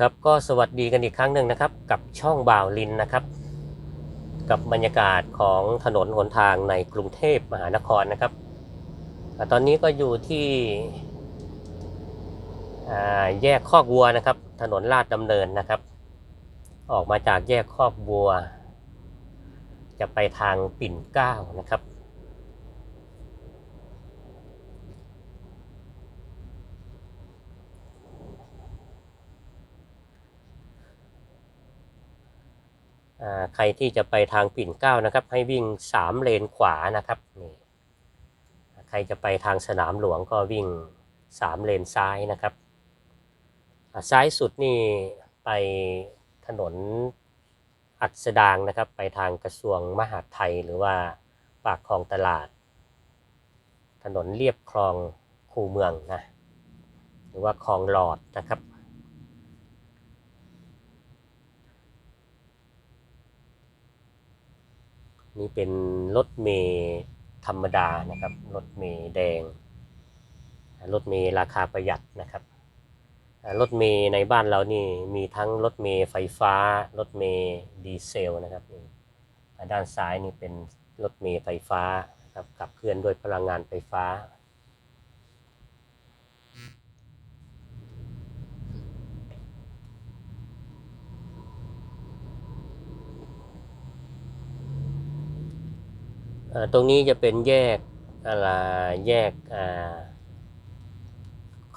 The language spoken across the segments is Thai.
ครับก็สวัสดีกันอีกครั้งหนึ่งนะครับ กับช่องบ่าวลินนะครับ กับบรรยากาศของถนนหนทางในกรุงเทพมหานครนะครับ ตอนนี้ก็อยู่ที่แยกคอกวัวนะครับ ถนนลาดดำเนินนะครับ ออกมาจากแยกคอกวัว จะไปทางปิ่นเกล้านะครับ ใครที่จะไปทางปิ่นเกล้านะครับ ให้วิ่งสามเลนขวานะครับนี่ใครจะไปทางสนามหลวงก็วิ่งสามเลนซ้ายนะครับ ซ้ายสุดนี่ไปถนนอัดสดางนะครับ ไปทางกระทรวงมหาดไทยหรือว่าปากคลองตลาด ถนนเรียบคลองคูเมืองนะหรือว่าคลองหลอดนะครับ นี่เป็นรถเมย์ธรรมดานะครับ รถเมย์แดง รถเมย์ราคาประหยัดนะครับ รถเมย์ในบ้านเรานี่มีทั้งรถเมย์ไฟฟ้า รถเมย์ดีเซลนะครับอ่าด้านซ้ายนี่เป็นรถเมย์ไฟฟ้านะครับขับเคลื่อนด้วยพลังงานไฟฟ้า ตรงนี้จะเป็นแยกอะไรแยก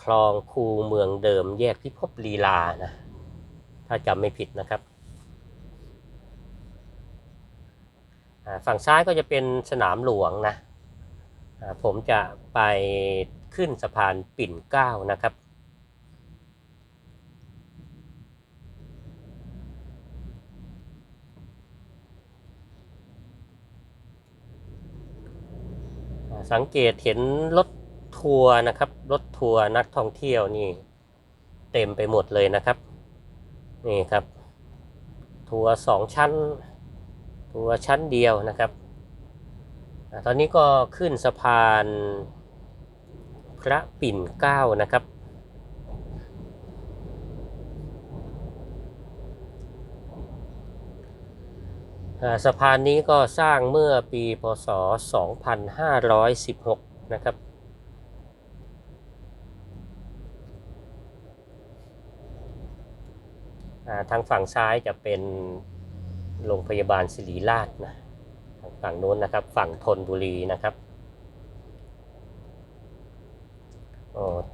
คลองคูเมืองเดิม แยกพิภพลีลานะ ถ้าจำไม่ผิดนะครับ ฝั่งซ้ายก็จะเป็นสนามหลวงนะ ผมจะไปขึ้นสะพานปิ่นเกล้านะครับ สังเกตเห็นรถทัวร์นะครับ รถทัวร์นักท่องเที่ยวนี่ เต็มไปหมดเลยนะครับ นี่ครับ ทัวร์สองชั้น ทัวร์ชั้นเดียวนะครับ ตอนนี้ก็ขึ้นสะพานพระปิ่นเกล้านะครับ สะพานนี้ก็สร้างเมื่อปีพศ 2516 นะครับ ทางฝั่งซ้ายจะเป็นโรงพยาบาลศิริราชนะทางฝั่งนู้นนะครับ ฝั่งธนบุรีนะครับ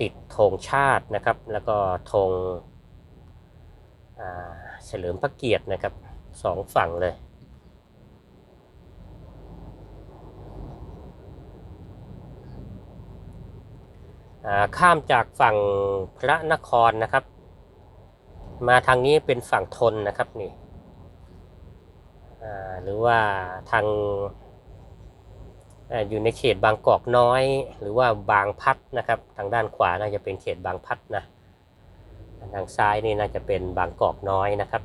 ติดธงชาตินะครับ แล้วก็ธงเฉลิมพระเกียรตินะครับสองฝั่งเลย ข้ามจากฝั่งพระนครนะครับ มาทางนี้เป็นฝั่งทนนะครับนี่หรือว่าทางอาอยู่ในเขตบางกอกน้อย หรือว่าบางพัดนะครับ ทางด้านขวาน่าจะเป็นเขตบางพัดนะทางซ้ายนี่น่าจะเป็นบางกอกน้อยนะครับ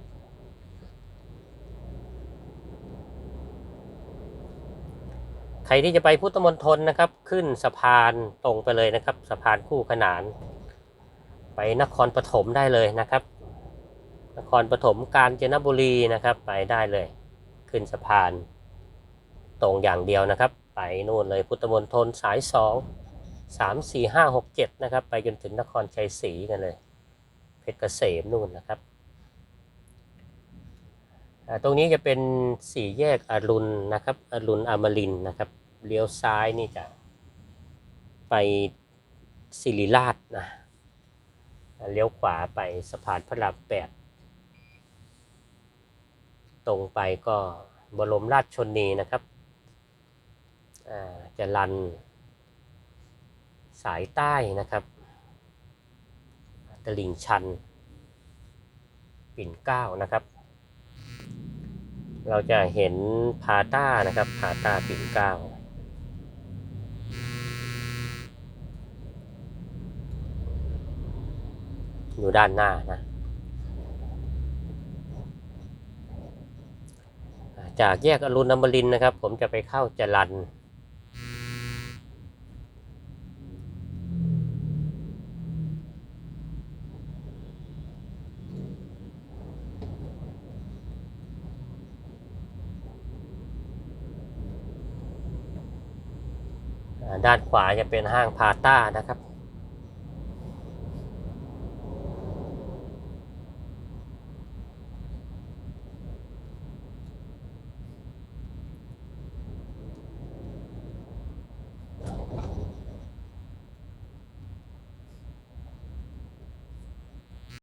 ใครที่จะไปพุทธมณฑลนะครับ ขึ้นสะพานตรงไปเลยนะครับ สะพานคู่ขนาน ไปนครปฐมได้เลยนะครับ นครปฐมกาญจนบุรีนะครับ ไปได้เลย ขึ้นสะพานตรงอย่างเดียวนะครับ ไปนู่นเลยพุทธมณฑลสายสองสามสี่ห้าหกเจ็ดนะครับ ไปจนถึงนครชัยศรีกันเลย เพชรเกษมนู่นนะครับ ตรงนี้จะเป็นสี่แยกอรุณนะครับ อรุณอมรินนะครับ เลี้ยวซ้ายนี่จะไปศิริราชนะ เลี้ยวขวาไปสะพานพระรามแปด ตรงไปก็บรมราชชนนีนะครับ จะลันสายใต้นะครับ ตลิ่งชัน ปิ่นเกล้านะครับ เราจะเห็นพาต้านะครับพาต้าปิ่นเก้าอยู่ด้านหน้านะจากแยกอรุณอมรินนะครับ ผมจะไปเข้าจรัน ด้านขวาจะเป็นห้างพาต้านะครับ